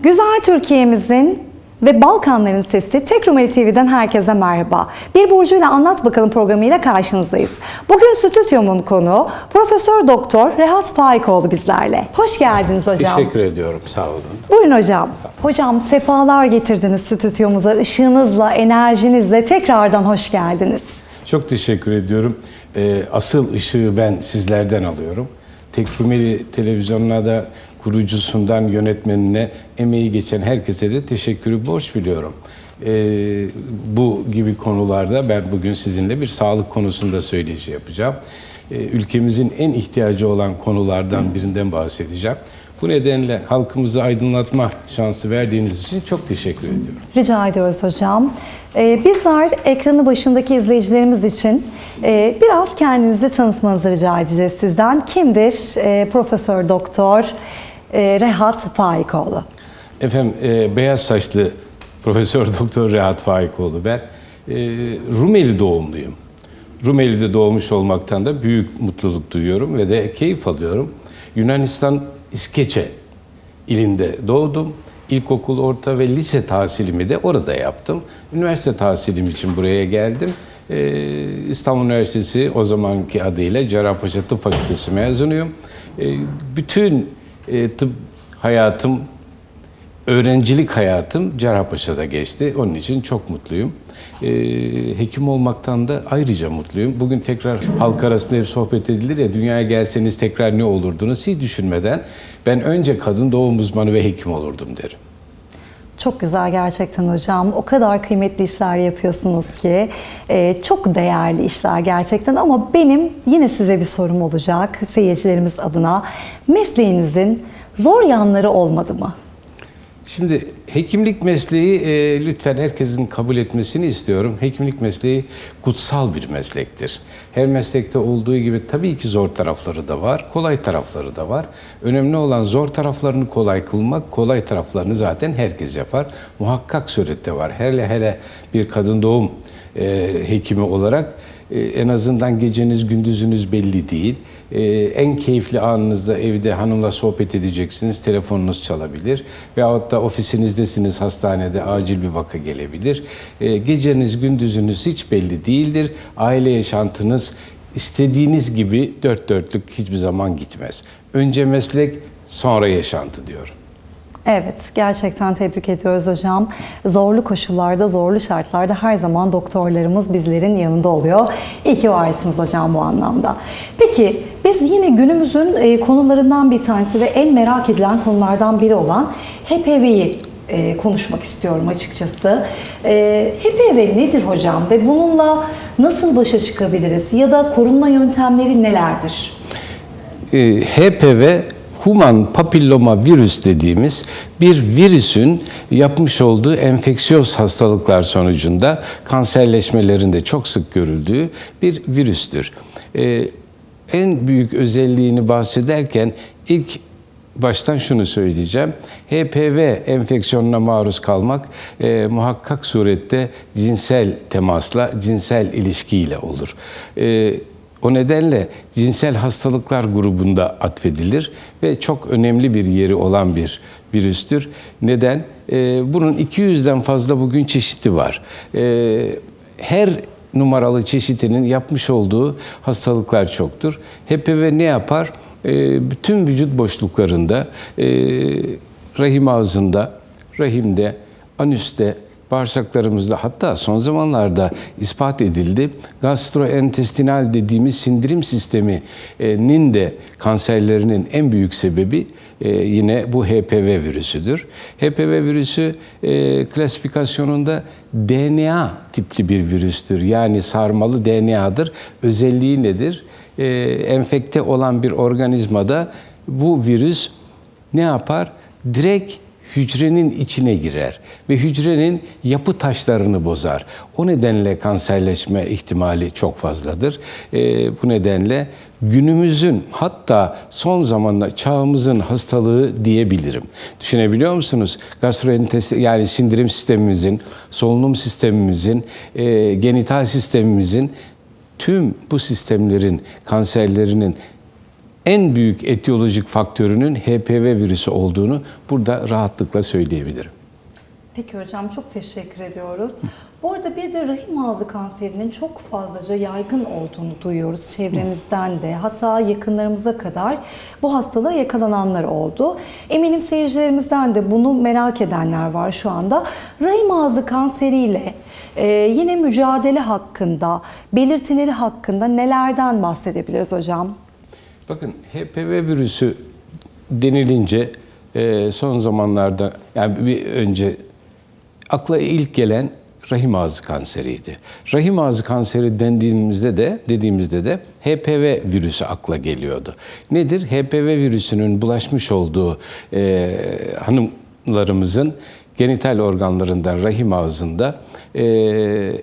Güzel Türkiye'mizin ve Balkanların Sesi Tek Rumeli TV'den herkese merhaba. Bir Burcu'yla Anlat Bakalım programıyla karşınızdayız. Bugün stüdyomun konuğu Profesör Doktor Rehat Faikoğlu bizlerle. Hoş geldiniz hocam. Teşekkür ediyorum. Sağ olun. Buyurun hocam. Hocam sefalar getirdiniz stüdyomuza. Işığınızla, enerjinizle tekrardan hoş geldiniz. Çok teşekkür ediyorum. Ee, asıl ışığı ben sizlerden alıyorum. Tek Rumeli Televizyonu'na da kurucusundan yönetmenine emeği geçen herkese de teşekkürü borç biliyorum. Ee, bu gibi konularda ben bugün sizinle bir sağlık konusunda söyleşi yapacağım. Ee, ülkemizin en ihtiyacı olan konulardan birinden bahsedeceğim. Bu nedenle halkımızı aydınlatma şansı verdiğiniz için çok teşekkür ediyorum. Rica ediyoruz hocam. Ee, bizler ekranı başındaki izleyicilerimiz için e, biraz kendinizi tanıtmanızı rica edeceğiz sizden. Kimdir e, Profesör Doktor e, Rehat Faikoğlu? Efendim e, beyaz saçlı Profesör Doktor Rehat Faikoğlu ben. E, Rumeli doğumluyum. Rumeli'de doğmuş olmaktan da büyük mutluluk duyuyorum ve de keyif alıyorum. Yunanistan İskeçe ilinde doğdum. İlkokul, orta ve lise tahsilimi de orada yaptım. Üniversite tahsilim için buraya geldim. Ee, İstanbul Üniversitesi o zamanki adıyla Cerrahpaşa Tıp Fakültesi mezunuyum. Ee, bütün e, tıp hayatım, öğrencilik hayatım Cerrahpaşa'da geçti. Onun için çok mutluyum. Ee, hekim olmaktan da ayrıca mutluyum. Bugün tekrar halk arasında hep sohbet edilir ya dünyaya gelseniz tekrar ne olurdunuz hiç düşünmeden ben önce kadın doğum uzmanı ve hekim olurdum derim. Çok güzel gerçekten hocam. O kadar kıymetli işler yapıyorsunuz ki. e, çok değerli işler gerçekten ama benim yine size bir sorum olacak seyircilerimiz adına. Mesleğinizin zor yanları olmadı mı? Şimdi hekimlik mesleği e, lütfen herkesin kabul etmesini istiyorum. Hekimlik mesleği kutsal bir meslektir. Her meslekte olduğu gibi tabii ki zor tarafları da var, kolay tarafları da var. Önemli olan zor taraflarını kolay kılmak, kolay taraflarını zaten herkes yapar. Muhakkak surette var. Hele hele bir kadın doğum e, hekimi olarak e, en azından geceniz gündüzünüz belli değil. Ee, en keyifli anınızda evde hanımla sohbet edeceksiniz, telefonunuz çalabilir. Veyahut da ofisinizdesiniz, hastanede acil bir vaka gelebilir. Ee, geceniz, gündüzünüz hiç belli değildir. Aile yaşantınız istediğiniz gibi dört dörtlük hiçbir zaman gitmez. Önce meslek, sonra yaşantı diyorum. Evet, gerçekten tebrik ediyoruz hocam. Zorlu koşullarda, zorlu şartlarda her zaman doktorlarımız bizlerin yanında oluyor. İyi ki varsınız hocam bu anlamda. Peki, biz yine günümüzün e, konularından bir tanesi ve en merak edilen konulardan biri olan HPV'yi e, konuşmak istiyorum açıkçası. E, HPV nedir hocam ve bununla nasıl başa çıkabiliriz ya da korunma yöntemleri nelerdir? e, HPV human papilloma virüs dediğimiz bir virüsün yapmış olduğu enfeksiyöz hastalıklar sonucunda kanserleşmelerinde çok sık görüldüğü bir virüstür. E, en büyük özelliğini bahsederken ilk baştan şunu söyleyeceğim. HPV enfeksiyonuna maruz kalmak e, muhakkak surette cinsel temasla, cinsel ilişkiyle olur. E, o nedenle cinsel hastalıklar grubunda atfedilir ve çok önemli bir yeri olan bir virüstür. Neden? Ee, bunun 200'den fazla bugün çeşidi var. Ee, her numaralı çeşitinin yapmış olduğu hastalıklar çoktur. HPV ne yapar? Ee, bütün vücut boşluklarında, e, rahim ağzında, rahimde, anüste, bağırsaklarımızda hatta son zamanlarda ispat edildi. Gastrointestinal dediğimiz sindirim sisteminin de kanserlerinin en büyük sebebi e, yine bu HPV virüsüdür. HPV virüsü e, klasifikasyonunda DNA tipli bir virüstür. Yani sarmalı DNA'dır. Özelliği nedir? E, enfekte olan bir organizmada bu virüs ne yapar? Direkt hücrenin içine girer ve hücrenin yapı taşlarını bozar. O nedenle kanserleşme ihtimali çok fazladır. Ee, bu nedenle günümüzün hatta son zamanla çağımızın hastalığı diyebilirim. Düşünebiliyor musunuz? Gastrointestin yani sindirim sistemimizin, solunum sistemimizin, e, genital sistemimizin tüm bu sistemlerin kanserlerinin en büyük etiyolojik faktörünün HPV virüsü olduğunu burada rahatlıkla söyleyebilirim. Peki hocam çok teşekkür ediyoruz. Bu arada bir de rahim ağzı kanserinin çok fazlaca yaygın olduğunu duyuyoruz çevremizden de. Hatta yakınlarımıza kadar bu hastalığa yakalananlar oldu. Eminim seyircilerimizden de bunu merak edenler var şu anda. Rahim ağzı kanseriyle e, yine mücadele hakkında, belirtileri hakkında nelerden bahsedebiliriz hocam? Bakın HPV virüsü denilince e, son zamanlarda yani bir önce akla ilk gelen rahim ağzı kanseriydi. Rahim ağzı kanseri dendiğimizde de dediğimizde de HPV virüsü akla geliyordu. Nedir? HPV virüsünün bulaşmış olduğu e, hanımlarımızın genital organlarından rahim ağzında e,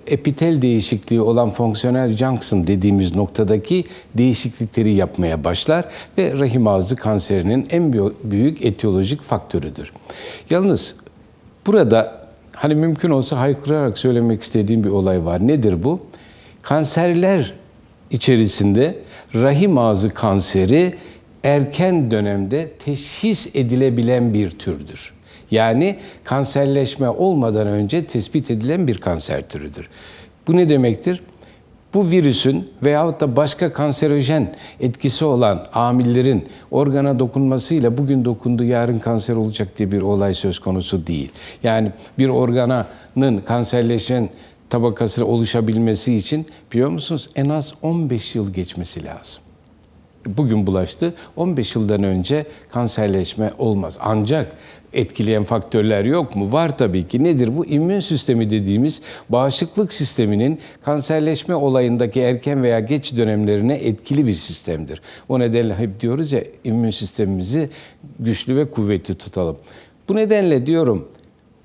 epitel değişikliği olan fonksiyonel junction dediğimiz noktadaki değişiklikleri yapmaya başlar ve rahim ağzı kanserinin en büyük- etiyolojik faktörüdür. Yalnız burada hani mümkün olsa haykırarak söylemek istediğim bir olay var. Nedir bu? Kanserler içerisinde rahim ağzı kanseri erken dönemde teşhis edilebilen bir türdür. Yani kanserleşme olmadan önce tespit edilen bir kanser türüdür. Bu ne demektir? Bu virüsün veyahut da başka kanserojen etkisi olan amillerin organa dokunmasıyla bugün dokundu yarın kanser olacak diye bir olay söz konusu değil. Yani bir organın kanserleşen tabakası oluşabilmesi için biliyor musunuz en az 15 yıl geçmesi lazım bugün bulaştı. 15 yıldan önce kanserleşme olmaz. Ancak etkileyen faktörler yok mu? Var tabii ki. Nedir bu? İmmün sistemi dediğimiz bağışıklık sisteminin kanserleşme olayındaki erken veya geç dönemlerine etkili bir sistemdir. O nedenle hep diyoruz ya immün sistemimizi güçlü ve kuvvetli tutalım. Bu nedenle diyorum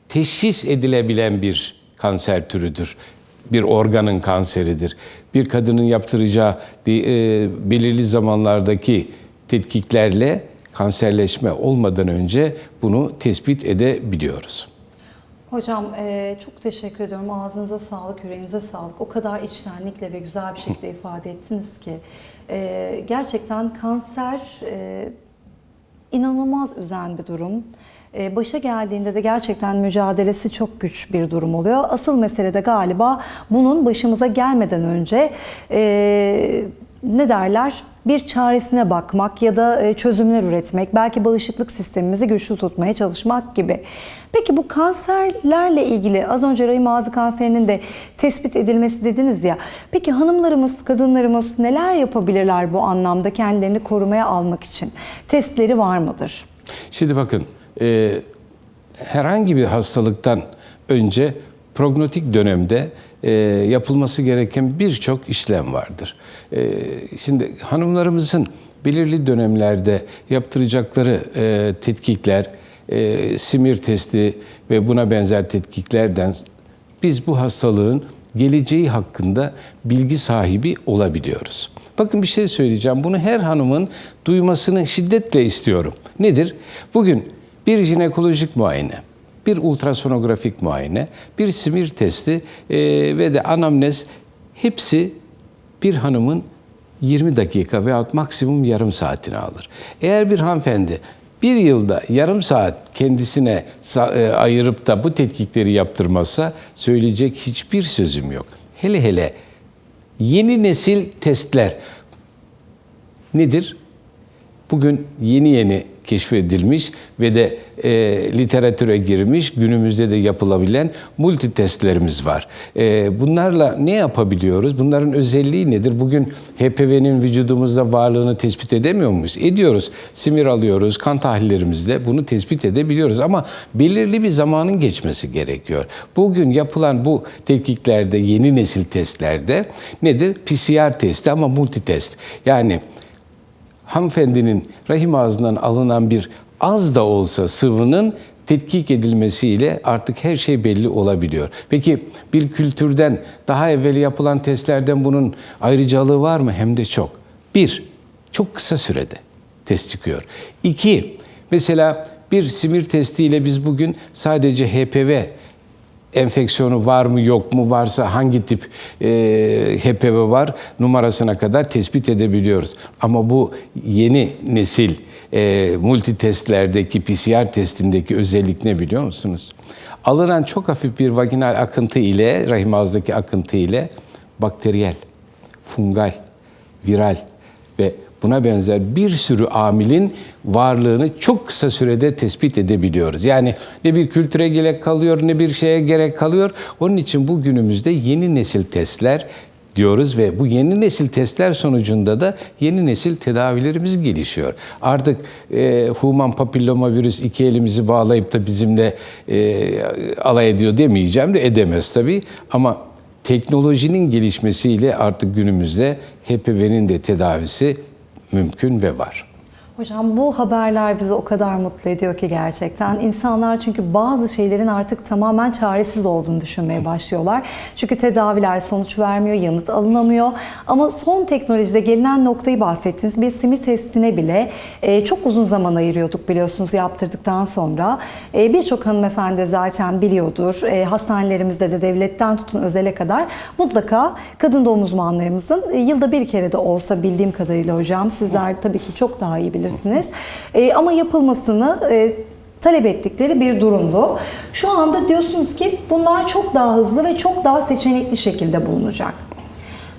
teşhis edilebilen bir kanser türüdür. Bir organın kanseridir. Bir kadının yaptıracağı e, belirli zamanlardaki tetkiklerle kanserleşme olmadan önce bunu tespit edebiliyoruz. Hocam e, çok teşekkür ediyorum. Ağzınıza sağlık, yüreğinize sağlık. O kadar içtenlikle ve güzel bir şekilde ifade ettiniz ki. E, gerçekten kanser e, inanılmaz üzen bir durum. E, başa geldiğinde de gerçekten mücadelesi çok güç bir durum oluyor. Asıl mesele de galiba bunun başımıza gelmeden önce e, ne derler? bir çaresine bakmak ya da e, çözümler üretmek, belki bağışıklık sistemimizi güçlü tutmaya çalışmak gibi. Peki bu kanserlerle ilgili az önce rahim ağzı kanserinin de tespit edilmesi dediniz ya. Peki hanımlarımız, kadınlarımız neler yapabilirler bu anlamda kendilerini korumaya almak için? Testleri var mıdır? Şimdi bakın, e, herhangi bir hastalıktan önce prognotik dönemde e, yapılması gereken birçok işlem vardır. E, şimdi hanımlarımızın belirli dönemlerde yaptıracakları e, tetkikler, e, simir testi ve buna benzer tetkiklerden biz bu hastalığın geleceği hakkında bilgi sahibi olabiliyoruz. Bakın bir şey söyleyeceğim. Bunu her hanımın duymasını şiddetle istiyorum. Nedir? Bugün bir jinekolojik muayene, bir ultrasonografik muayene, bir simir testi e, ve de anamnez hepsi bir hanımın 20 dakika veyahut maksimum yarım saatini alır. Eğer bir hanımefendi bir yılda yarım saat kendisine e, ayırıp da bu tetkikleri yaptırmazsa söyleyecek hiçbir sözüm yok. Hele hele yeni nesil testler nedir? Bugün yeni yeni keşfedilmiş ve de e, literatüre girmiş günümüzde de yapılabilen multi testlerimiz var. E, bunlarla ne yapabiliyoruz? Bunların özelliği nedir? Bugün HPV'nin vücudumuzda varlığını tespit edemiyor muyuz? Ediyoruz. Simir alıyoruz, kan tahlillerimizle bunu tespit edebiliyoruz ama belirli bir zamanın geçmesi gerekiyor. Bugün yapılan bu tetkiklerde, yeni nesil testlerde nedir? PCR testi ama multi test. Yani hanımefendinin rahim ağzından alınan bir az da olsa sıvının tetkik edilmesiyle artık her şey belli olabiliyor. Peki bir kültürden daha evvel yapılan testlerden bunun ayrıcalığı var mı? Hem de çok. Bir, çok kısa sürede test çıkıyor. İki, mesela bir simir testiyle biz bugün sadece HPV enfeksiyonu var mı yok mu varsa hangi tip e, HPV var numarasına kadar tespit edebiliyoruz. Ama bu yeni nesil e, multitestlerdeki PCR testindeki özellik ne biliyor musunuz? Alınan çok hafif bir vaginal akıntı ile rahim ağızdaki akıntı ile bakteriyel, fungal, viral ve buna benzer bir sürü amilin varlığını çok kısa sürede tespit edebiliyoruz. Yani ne bir kültüre gerek kalıyor ne bir şeye gerek kalıyor. Onun için bu günümüzde yeni nesil testler diyoruz ve bu yeni nesil testler sonucunda da yeni nesil tedavilerimiz gelişiyor. Artık e, human papilloma virüs iki elimizi bağlayıp da bizimle e, alay ediyor demeyeceğim de edemez tabii ama teknolojinin gelişmesiyle artık günümüzde HPV'nin de tedavisi mümkün ve var. Hocam bu haberler bizi o kadar mutlu ediyor ki gerçekten. İnsanlar çünkü bazı şeylerin artık tamamen çaresiz olduğunu düşünmeye başlıyorlar. Çünkü tedaviler sonuç vermiyor, yanıt alınamıyor. Ama son teknolojide gelinen noktayı bahsettiniz. Bir simir testine bile e, çok uzun zaman ayırıyorduk biliyorsunuz yaptırdıktan sonra. E, Birçok hanımefendi zaten biliyordur. E, hastanelerimizde de devletten tutun özele kadar mutlaka kadın doğum uzmanlarımızın e, yılda bir kere de olsa bildiğim kadarıyla hocam sizler tabii ki çok daha iyi bilirsiniz. E, ama yapılmasını e, talep ettikleri bir durumdu. Şu anda diyorsunuz ki bunlar çok daha hızlı ve çok daha seçenekli şekilde bulunacak.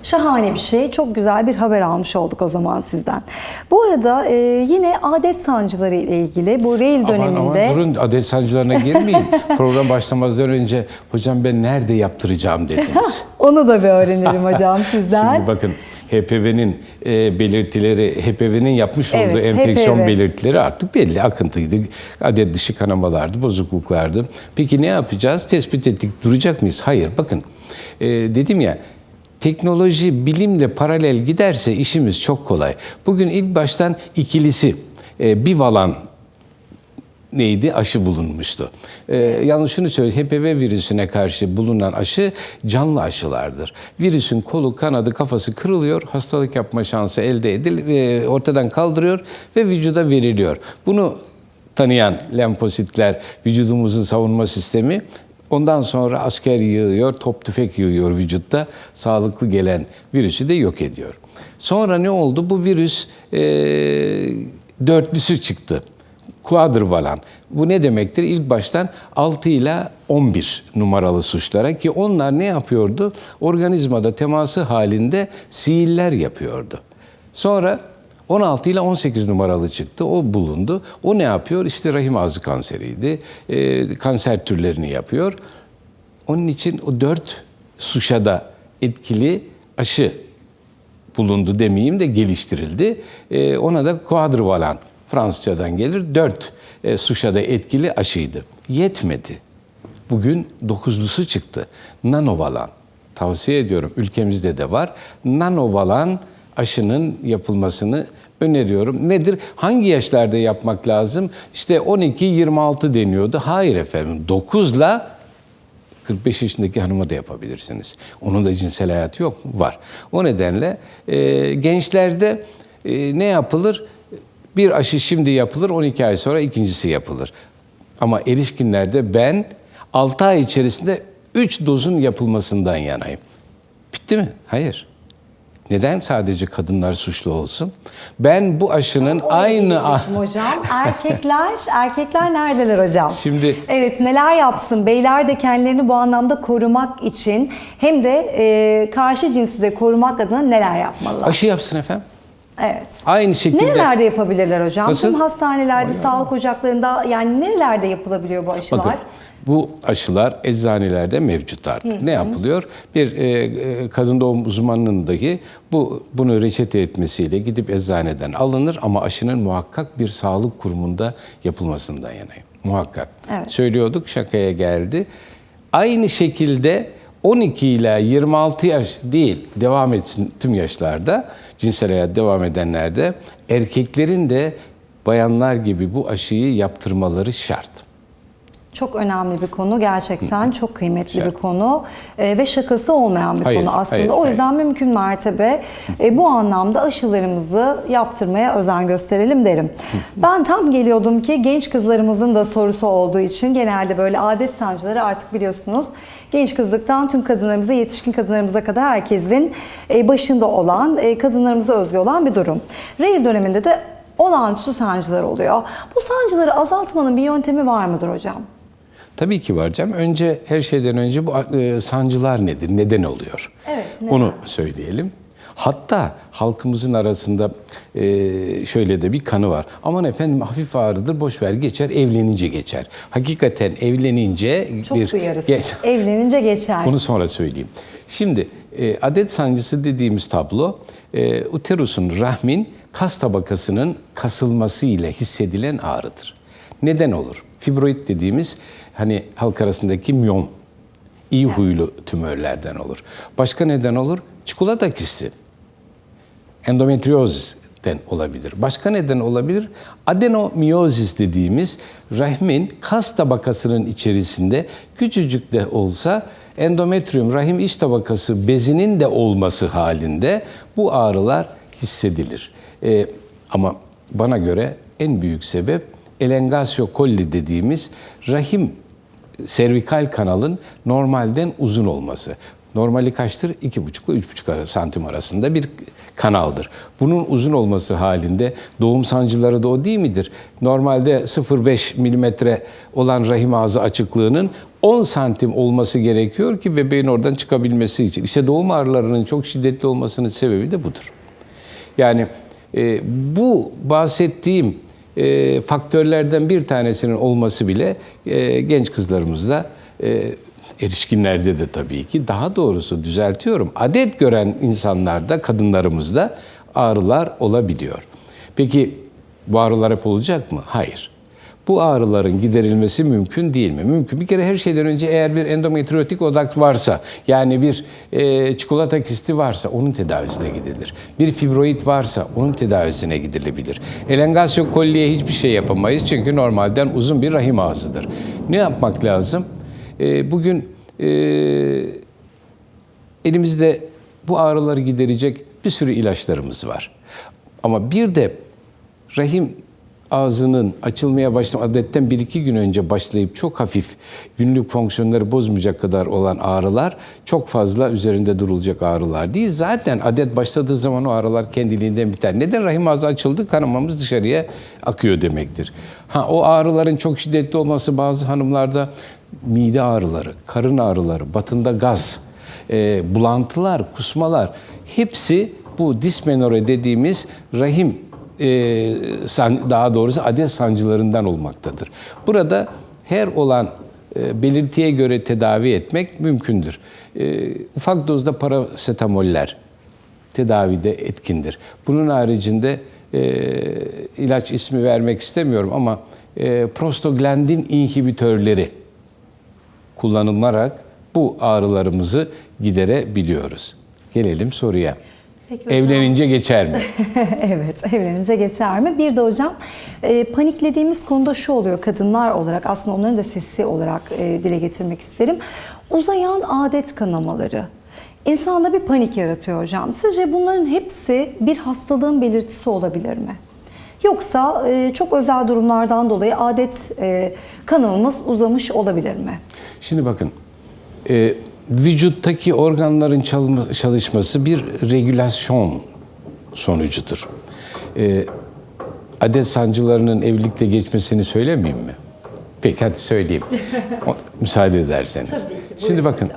Şahane bir şey. Çok güzel bir haber almış olduk o zaman sizden. Bu arada e, yine adet sancıları ile ilgili bu döneminde... Aman aman durun adet sancılarına girmeyin. Program başlamazdan önce hocam ben nerede yaptıracağım dediniz. Onu da bir öğrenelim hocam sizden. Şimdi bakın HPV'nin e, belirtileri, HPV'nin yapmış Evet, olduğu enfeksiyon HPV. belirtileri artık belli. Akıntıydı, adet dışı kanamalardı, bozukluklardı. Peki ne yapacağız? Tespit ettik, duracak mıyız? Hayır, bakın e, dedim ya, teknoloji bilimle paralel giderse işimiz çok kolay. Bugün ilk baştan ikilisi, e, bivalan neydi? Aşı bulunmuştu. Ee, yalnız şunu söyleyeyim, HPV virüsüne karşı bulunan aşı canlı aşılardır. Virüsün kolu, kanadı, kafası kırılıyor, hastalık yapma şansı elde edil, e, ortadan kaldırıyor ve vücuda veriliyor. Bunu tanıyan lenfositler, vücudumuzun savunma sistemi Ondan sonra asker yığıyor, top tüfek yığıyor vücutta. Sağlıklı gelen virüsü de yok ediyor. Sonra ne oldu? Bu virüs e, dörtlüsü çıktı. Quadrivalent. Bu ne demektir? İlk baştan 6 ile 11 numaralı suçlara ki onlar ne yapıyordu? Organizmada teması halinde siiller yapıyordu. Sonra 16 ile 18 numaralı çıktı. O bulundu. O ne yapıyor? İşte rahim ağzı kanseriydi. Ee, kanser türlerini yapıyor. Onun için o dört suşa da etkili aşı bulundu demeyeyim de geliştirildi. Ee, ona da quadrivalent Fransızcadan gelir. Dört e, suşada etkili aşıydı. Yetmedi. Bugün dokuzlusu çıktı. Nanovalan. Tavsiye ediyorum. Ülkemizde de var. Nanovalan aşının yapılmasını öneriyorum. Nedir? Hangi yaşlarda yapmak lazım? İşte 12-26 deniyordu. Hayır efendim. 9 ile 45 yaşındaki hanıma da yapabilirsiniz. Onun da cinsel hayatı yok? Var. O nedenle e, gençlerde e, ne yapılır? Bir aşı şimdi yapılır, 12 ay sonra ikincisi yapılır. Ama erişkinlerde ben 6 ay içerisinde 3 dozun yapılmasından yanayım. Bitti mi? Hayır. Neden sadece kadınlar suçlu olsun? Ben bu aşının aynı hocam. Erkekler, erkekler neredeler hocam? Şimdi- Evet neler yapsın? Beyler de kendilerini bu anlamda korumak için hem de e, karşı cinsi de korumak adına neler yapmalılar? aşı yapsın efendim. Evet. Aynı şekilde Nerelerde yapabilirler hocam? Nasıl? Tüm hastanelerde, sağlık ocaklarında yani nerelerde yapılabiliyor bu aşılar? Bakın bu aşılar eczanelerde mevcut artık. Ne yapılıyor? Bir e, e, kadın doğum uzmanlığındaki bu bunu reçete etmesiyle gidip eczaneden alınır ama aşının muhakkak bir sağlık kurumunda yapılmasından yanayım. Muhakkak. Evet. Söylüyorduk şakaya geldi. Aynı şekilde 12 ile 26 yaş değil devam etsin tüm yaşlarda cinsel hayat devam edenlerde erkeklerin de bayanlar gibi bu aşıyı yaptırmaları şart. Çok önemli bir konu gerçekten çok kıymetli bir konu e, ve şakası olmayan bir Hayır, konu aslında. hayır, o hayır. yüzden mümkün mertebe e, bu anlamda aşılarımızı yaptırmaya özen gösterelim derim. ben tam geliyordum ki genç kızlarımızın da sorusu olduğu için genelde böyle adet sancıları artık biliyorsunuz genç kızlıktan tüm kadınlarımıza, yetişkin kadınlarımıza kadar herkesin e, başında olan, e, kadınlarımıza özgü olan bir durum. Rehir döneminde de olağanüstü sancılar oluyor. Bu sancıları azaltmanın bir yöntemi var mıdır hocam? Tabii ki var Cem. Önce her şeyden önce bu e, sancılar nedir? Neden oluyor? Evet, neden? Onu söyleyelim. Hatta halkımızın arasında e, şöyle de bir kanı var. Aman efendim hafif ağrıdır, boş ver geçer, evlenince geçer. Hakikaten evlenince Çok bir duyarız. Ge- Evlenince geçer. Onu sonra söyleyeyim. Şimdi e, adet sancısı dediğimiz tablo e, uterusun, rahmin kas tabakasının kasılması ile hissedilen ağrıdır. Neden olur? Fibroid dediğimiz hani halk arasındaki miyom, iyi huylu tümörlerden olur. Başka neden olur? Çikolata kisti endometriozisten olabilir. Başka neden olabilir? Adenomiyozis dediğimiz rahmin kas tabakasının içerisinde küçücük de olsa endometrium rahim iç tabakası bezinin de olması halinde bu ağrılar hissedilir. Ee, ama bana göre en büyük sebep elengasio coli dediğimiz rahim servikal kanalın normalden uzun olması. Normali kaçtır? 2,5 ile 3,5 ara- santim arasında bir kanaldır. Bunun uzun olması halinde doğum sancıları da o değil midir? Normalde 0,5 milimetre olan rahim ağzı açıklığının 10 santim olması gerekiyor ki bebeğin oradan çıkabilmesi için. İşte doğum ağrılarının çok şiddetli olmasının sebebi de budur. Yani e, bu bahsettiğim e, faktörlerden bir tanesinin olması bile e, genç kızlarımızda, e, erişkinlerde de tabii ki daha doğrusu düzeltiyorum. Adet gören insanlarda, kadınlarımızda ağrılar olabiliyor. Peki bu ağrılar hep olacak mı? Hayır. Bu ağrıların giderilmesi mümkün değil mi? Mümkün. Bir kere her şeyden önce eğer bir endometriotik odak varsa, yani bir e, çikolata kisti varsa onun tedavisine gidilir. Bir fibroid varsa onun tedavisine gidilebilir. Elengasyo kolliye hiçbir şey yapamayız çünkü normalden uzun bir rahim ağzıdır. Ne yapmak lazım? E, bugün e, elimizde bu ağrıları giderecek bir sürü ilaçlarımız var. Ama bir de rahim ağzının açılmaya başlam adetten bir iki gün önce başlayıp çok hafif günlük fonksiyonları bozmayacak kadar olan ağrılar çok fazla üzerinde durulacak ağrılar değil. Zaten adet başladığı zaman o ağrılar kendiliğinden biter. Neden rahim ağzı açıldı? Kanamamız dışarıya akıyor demektir. Ha o ağrıların çok şiddetli olması bazı hanımlarda mide ağrıları, karın ağrıları, batında gaz, e, bulantılar, kusmalar hepsi bu dismenore dediğimiz rahim e, san- daha doğrusu adet sancılarından olmaktadır. Burada her olan e, belirtiye göre tedavi etmek mümkündür. E, ufak dozda parasetamoller tedavide etkindir. Bunun haricinde e, ilaç ismi vermek istemiyorum ama e, prostaglandin inhibitörleri kullanılarak bu ağrılarımızı giderebiliyoruz. Gelelim soruya. Peki hocam. Evlenince geçer mi? evet, evlenince geçer mi? Bir de hocam e, paniklediğimiz konuda şu oluyor kadınlar olarak aslında onların da sesi olarak e, dile getirmek isterim. Uzayan adet kanamaları insanda bir panik yaratıyor hocam. Sizce bunların hepsi bir hastalığın belirtisi olabilir mi? Yoksa e, çok özel durumlardan dolayı adet e, kanamamız uzamış olabilir mi? Şimdi bakın, e, vücuttaki organların çalma- çalışması bir regülasyon sonucudur. E, adet sancılarının evlilikte geçmesini söylemeyeyim mi? Peki hadi söyleyeyim. O- müsaade ederseniz. Şimdi bakın,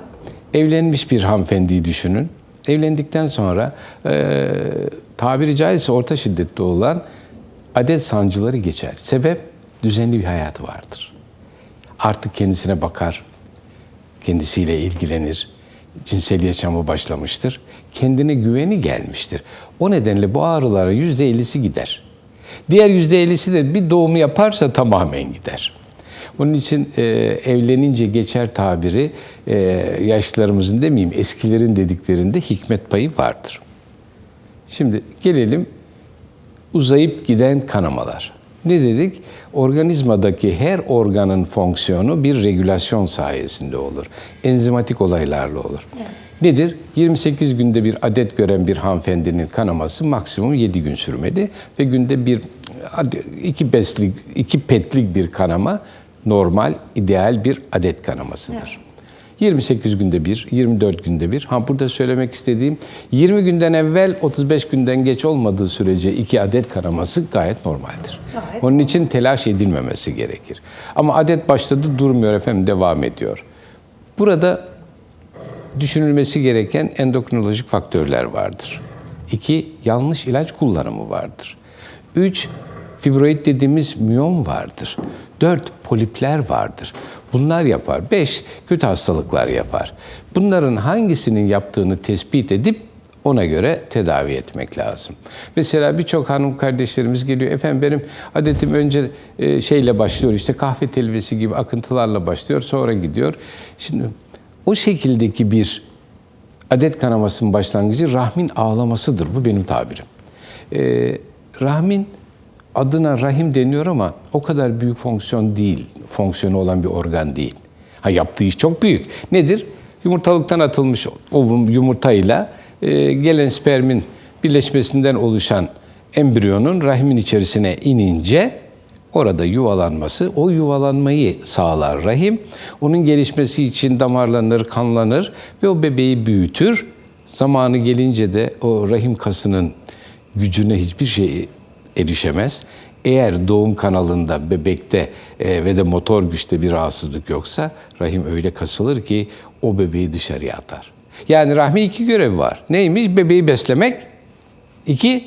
evlenmiş bir hanımefendiyi düşünün. Evlendikten sonra e, tabiri caizse orta şiddette olan adet sancıları geçer. Sebep düzenli bir hayatı vardır artık kendisine bakar, kendisiyle ilgilenir, cinsel yaşamı başlamıştır, kendine güveni gelmiştir. O nedenle bu ağrıların yüzde ellisi gider. Diğer yüzde ellisi de bir doğum yaparsa tamamen gider. Bunun için e, evlenince geçer tabiri e, yaşlılarımızın demeyeyim eskilerin dediklerinde hikmet payı vardır. Şimdi gelelim uzayıp giden kanamalar. Ne dedik? Organizmadaki her organın fonksiyonu bir regülasyon sayesinde olur. Enzimatik olaylarla olur. Nedir? 28 günde bir adet gören bir hanımefendinin kanaması maksimum 7 gün sürmeli ve günde bir iki beslik, iki petlik bir kanama normal, ideal bir adet kanamasıdır. 28 günde bir, 24 günde bir. Ha burada söylemek istediğim 20 günden evvel 35 günden geç olmadığı sürece iki adet kanaması gayet normaldir. Gayet Onun için telaş edilmemesi gerekir. Ama adet başladı durmuyor efendim devam ediyor. Burada düşünülmesi gereken endokrinolojik faktörler vardır. İki, yanlış ilaç kullanımı vardır. Üç, fibroid dediğimiz miyom vardır. Dört, polipler vardır. Bunlar yapar. Beş, kötü hastalıklar yapar. Bunların hangisinin yaptığını tespit edip ona göre tedavi etmek lazım. Mesela birçok hanım kardeşlerimiz geliyor. Efendim benim adetim önce e, şeyle başlıyor işte kahve telvesi gibi akıntılarla başlıyor sonra gidiyor. Şimdi o şekildeki bir adet kanamasının başlangıcı rahmin ağlamasıdır. Bu benim tabirim. Ee, rahmin adına rahim deniyor ama o kadar büyük fonksiyon değil. Fonksiyonu olan bir organ değil. Ha yaptığı iş çok büyük. Nedir? Yumurtalıktan atılmış ovum yumurtayla e, gelen spermin birleşmesinden oluşan embriyonun rahimin içerisine inince Orada yuvalanması, o yuvalanmayı sağlar rahim. Onun gelişmesi için damarlanır, kanlanır ve o bebeği büyütür. Zamanı gelince de o rahim kasının gücüne hiçbir şey erişemez. Eğer doğum kanalında, bebekte e, ve de motor güçte bir rahatsızlık yoksa rahim öyle kasılır ki o bebeği dışarıya atar. Yani rahmin iki görevi var. Neymiş? Bebeği beslemek. İki,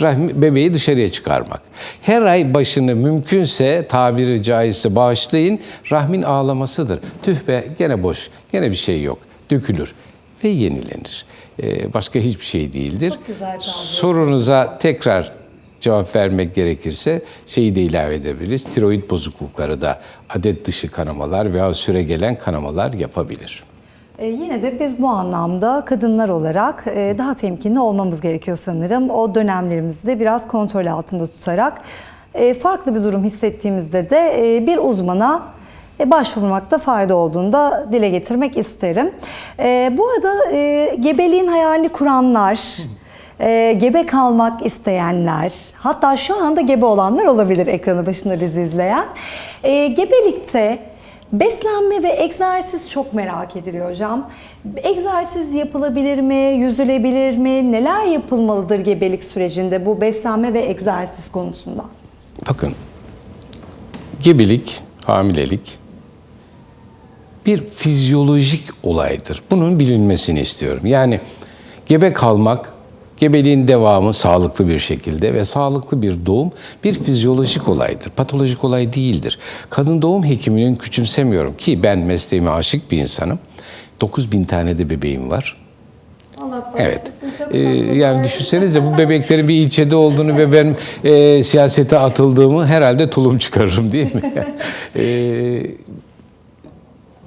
rahmi, bebeği dışarıya çıkarmak. Her ay başını mümkünse tabiri caizse bağışlayın rahmin ağlamasıdır. Tüh be gene boş, gene bir şey yok. Dökülür ve yenilenir. Ee, başka hiçbir şey değildir. Çok güzel tabir. Sorunuza tekrar cevap vermek gerekirse şeyi de ilave edebiliriz. Tiroid bozuklukları da adet dışı kanamalar veya süre gelen kanamalar yapabilir. E, yine de biz bu anlamda kadınlar olarak e, daha temkinli olmamız gerekiyor sanırım. O dönemlerimizi de biraz kontrol altında tutarak e, farklı bir durum hissettiğimizde de e, bir uzmana başvurmakta fayda olduğunu da dile getirmek isterim. Bu arada gebeliğin hayalini kuranlar, e, gebe kalmak isteyenler, hatta şu anda gebe olanlar olabilir ekranı başında bizi izleyen. E, gebelikte Beslenme ve egzersiz çok merak ediliyor hocam. Egzersiz yapılabilir mi, yüzülebilir mi? Neler yapılmalıdır gebelik sürecinde bu beslenme ve egzersiz konusunda? Bakın, gebelik, hamilelik bir fizyolojik olaydır. Bunun bilinmesini istiyorum. Yani gebe kalmak, gebeliğin devamı sağlıklı bir şekilde ve sağlıklı bir doğum bir fizyolojik olaydır. Patolojik olay değildir. Kadın doğum hekiminin küçümsemiyorum ki ben mesleğime aşık bir insanım. 9000 tane de bebeğim var. Allah Evet. Ee, yani düşünsenize bu bebeklerin bir ilçede olduğunu ve ben e, siyasete atıldığımı herhalde tulum çıkarırım değil mi? Ee,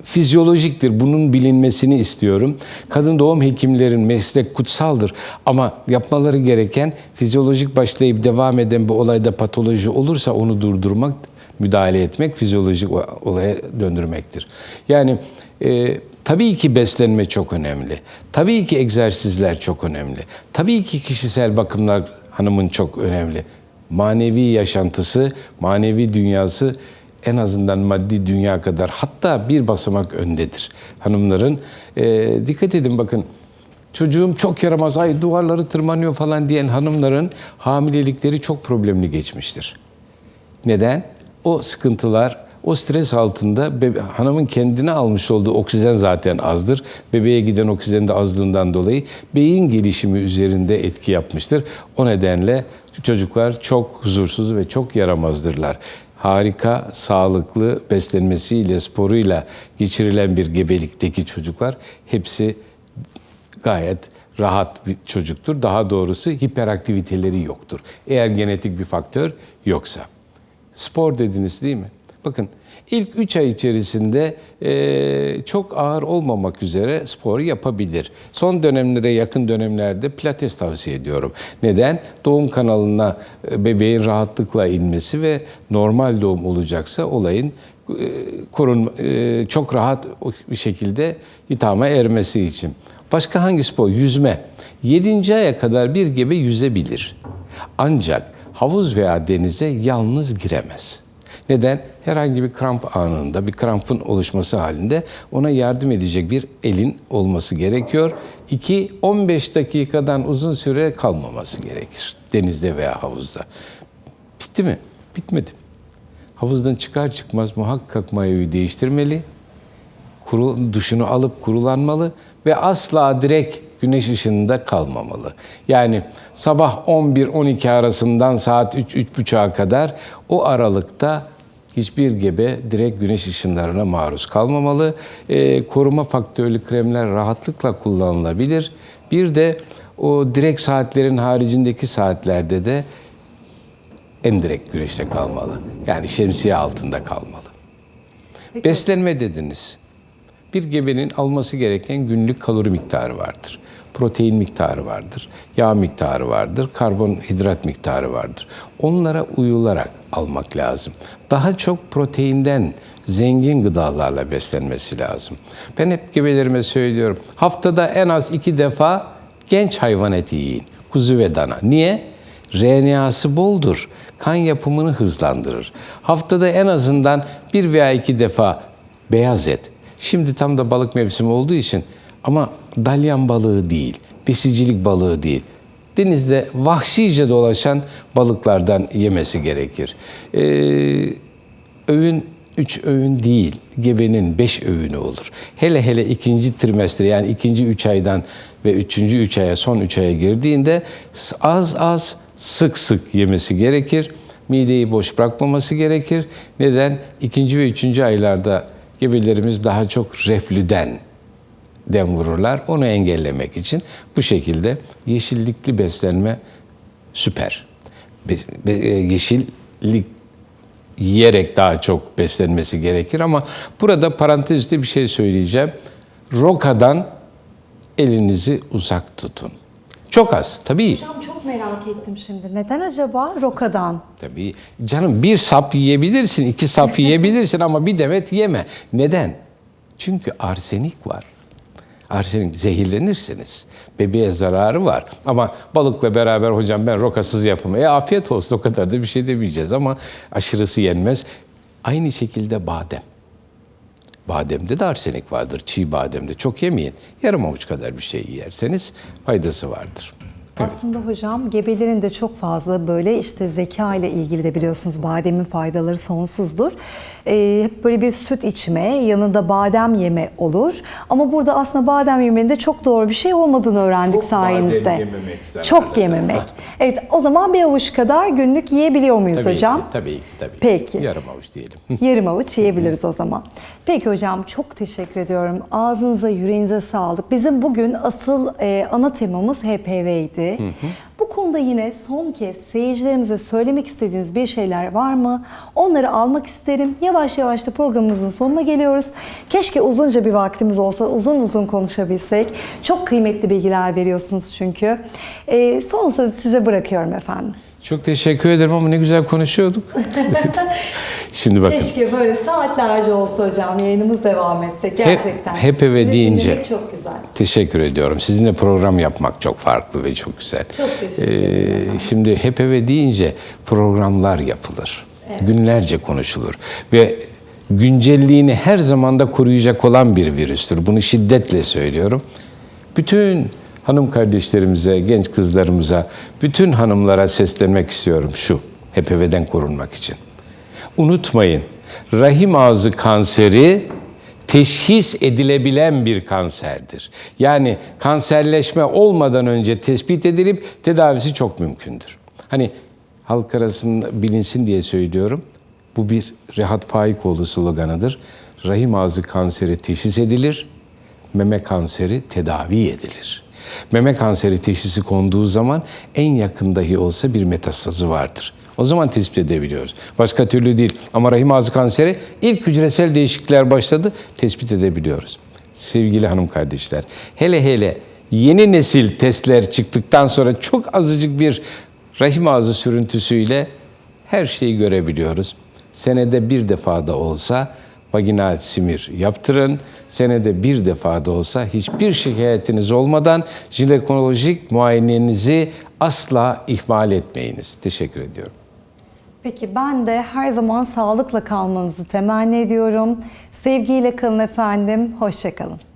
fizyolojiktir. Bunun bilinmesini istiyorum. Kadın doğum hekimlerin meslek kutsaldır ama yapmaları gereken fizyolojik başlayıp devam eden bir olayda patoloji olursa onu durdurmak, müdahale etmek, fizyolojik olaya döndürmektir. Yani e, tabii ki beslenme çok önemli. Tabii ki egzersizler çok önemli. Tabii ki kişisel bakımlar hanımın çok önemli. Manevi yaşantısı, manevi dünyası en azından maddi dünya kadar hatta bir basamak öndedir. Hanımların e, dikkat edin bakın çocuğum çok yaramaz ay duvarları tırmanıyor falan diyen hanımların hamilelikleri çok problemli geçmiştir. Neden? O sıkıntılar, o stres altında bebe- hanımın kendine almış olduğu oksijen zaten azdır. Bebeğe giden oksijen de azlığından dolayı beyin gelişimi üzerinde etki yapmıştır. O nedenle çocuklar çok huzursuz ve çok yaramazdırlar. Harika, sağlıklı beslenmesiyle, sporuyla geçirilen bir gebelikteki çocuklar hepsi gayet rahat bir çocuktur. Daha doğrusu hiperaktiviteleri yoktur. Eğer genetik bir faktör yoksa. Spor dediniz değil mi? Bakın ilk 3 ay içerisinde e, çok ağır olmamak üzere spor yapabilir. Son dönemlere yakın dönemlerde pilates tavsiye ediyorum. Neden? Doğum kanalına e, bebeğin rahatlıkla inmesi ve normal doğum olacaksa olayın e, korun e, çok rahat bir şekilde hitama ermesi için. Başka hangi spor? Yüzme. 7. aya kadar bir gebe yüzebilir. Ancak havuz veya denize yalnız giremez. Neden? Herhangi bir kramp anında, bir krampın oluşması halinde ona yardım edecek bir elin olması gerekiyor. 2 15 dakikadan uzun süre kalmaması gerekir denizde veya havuzda. Bitti mi? Bitmedi. Havuzdan çıkar çıkmaz muhakkak mayoyu değiştirmeli. Kuru, duşunu alıp kurulanmalı ve asla direkt güneş ışığında kalmamalı. Yani sabah 11-12 arasından saat 3-3.30'a kadar o aralıkta hiçbir gebe direkt güneş ışınlarına maruz kalmamalı. Ee, koruma faktörlü kremler rahatlıkla kullanılabilir. Bir de o direkt saatlerin haricindeki saatlerde de endirekt güneşte kalmalı. Yani şemsiye altında kalmalı. Beslenme dediniz. Bir gebenin alması gereken günlük kalori miktarı vardır. Protein miktarı vardır, yağ miktarı vardır, karbonhidrat miktarı vardır. Onlara uyularak almak lazım. Daha çok proteinden zengin gıdalarla beslenmesi lazım. Ben hep gebelerime söylüyorum. Haftada en az iki defa genç hayvan eti yiyin. Kuzu ve dana. Niye? RNA'sı boldur. Kan yapımını hızlandırır. Haftada en azından bir veya iki defa beyaz et. Şimdi tam da balık mevsimi olduğu için ama dalyan balığı değil, besicilik balığı değil. Denizde vahşice dolaşan balıklardan yemesi gerekir. Ee, öğün üç öğün değil, gebenin beş öğünü olur. Hele hele ikinci trimestre yani ikinci üç aydan ve üçüncü üç aya, son üç aya girdiğinde az az sık sık yemesi gerekir. Mideyi boş bırakmaması gerekir. Neden? İkinci ve üçüncü aylarda gebelerimiz daha çok reflüden dem vururlar. Onu engellemek için bu şekilde yeşillikli beslenme süper. Be, be, e, yeşillik yiyerek daha çok beslenmesi gerekir ama burada parantezde bir şey söyleyeceğim. Rokadan elinizi uzak tutun. Çok az tabii. Hocam çok merak ettim şimdi. Neden acaba rokadan? Tabii canım bir sap yiyebilirsin, iki sap yiyebilirsin ama bir demet yeme. Neden? Çünkü arsenik var. Arsenik zehirlenirsiniz. Bebeğe zararı var. Ama balıkla beraber hocam ben rokasız yapamam. E afiyet olsun o kadar da bir şey demeyeceğiz ama aşırısı yenmez. Aynı şekilde badem. Bademde de arsenik vardır. Çiğ bademde çok yemeyin. Yarım avuç kadar bir şey yerseniz faydası vardır. Aslında hocam gebelerin de çok fazla böyle işte zeka ile ilgili de biliyorsunuz bademin faydaları sonsuzdur. Ee, hep böyle bir süt içme, yanında badem yeme olur. Ama burada aslında badem yemenin de çok doğru bir şey olmadığını öğrendik Çok badem sayenizde. yememek zaten. Çok yememek. Evet o zaman bir avuç kadar günlük yiyebiliyor muyuz Tabii hocam? ki, tabii ki, tabii. ki. Peki. Yarım avuç diyelim. Yarım avuç yiyebiliriz o zaman. Peki hocam çok teşekkür ediyorum. Ağzınıza, yüreğinize sağlık. Bizim bugün asıl e, ana temamız HPV'ydi. Bu konuda yine son kez seyircilerimize söylemek istediğiniz bir şeyler var mı? Onları almak isterim. Yavaş yavaş da programımızın sonuna geliyoruz. Keşke uzunca bir vaktimiz olsa, uzun uzun konuşabilsek. Çok kıymetli bilgiler veriyorsunuz çünkü. E, son sözü size bırakıyorum efendim. Çok teşekkür ederim ama ne güzel konuşuyorduk. Şimdi bakın. Keşke böyle saatlerce olsa hocam yayınımız devam etse gerçekten. hep eve Sizi deyince- çok güzel. Teşekkür ediyorum. Sizinle program yapmak çok farklı ve çok güzel. Ee, Çok teşekkür ederim. Şimdi hep eve deyince programlar yapılır. Günlerce konuşulur. Ve güncelliğini her zamanda koruyacak olan bir virüstür. Bunu şiddetle söylüyorum. Bütün hanım kardeşlerimize, genç kızlarımıza, bütün hanımlara seslenmek istiyorum şu. HPV'den korunmak için. Unutmayın, rahim ağzı kanseri teşhis edilebilen bir kanserdir. Yani kanserleşme olmadan önce tespit edilip tedavisi çok mümkündür. Hani halk arasında bilinsin diye söylüyorum. Bu bir Rehat Faikoğlu sloganıdır. Rahim ağzı kanseri teşhis edilir, meme kanseri tedavi edilir. Meme kanseri teşhisi konduğu zaman en yakın dahi olsa bir metastazı vardır. O zaman tespit edebiliyoruz. Başka türlü değil. Ama rahim ağzı kanseri ilk hücresel değişiklikler başladı, tespit edebiliyoruz. Sevgili hanım kardeşler, hele hele yeni nesil testler çıktıktan sonra çok azıcık bir rahim ağzı sürüntüsüyle her şeyi görebiliyoruz. Senede bir defa da olsa vaginal simir yaptırın. Senede bir defa da olsa hiçbir şikayetiniz olmadan jinekolojik muayenenizi asla ihmal etmeyiniz. Teşekkür ediyorum. Peki ben de her zaman sağlıkla kalmanızı temenni ediyorum. Sevgiyle kalın efendim. Hoşçakalın.